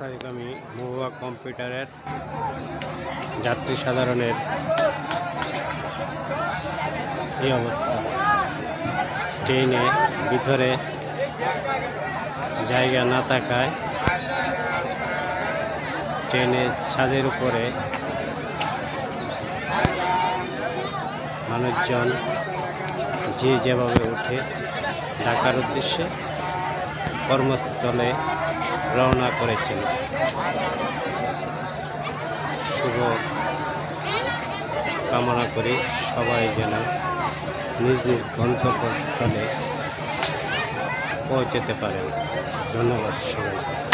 আমি মহুয়া কম্পিউটারের যাত্রী সাধারণের এই অবস্থা। ট্রেনে ভিতরে জায়গা না থাকায় ট্রেনের ছাদের উপরে মানুষজন যে যেভাবে উঠে ঢাকার উদ্দেশ্যে কর্মস্থলে রওনা করেছেন। শুভ কামনা করে সবাই যেন নিজ নিজ গন্তব্যস্থলে পৌঁছতে পারেন। ধন্যবাদ সবাইকে।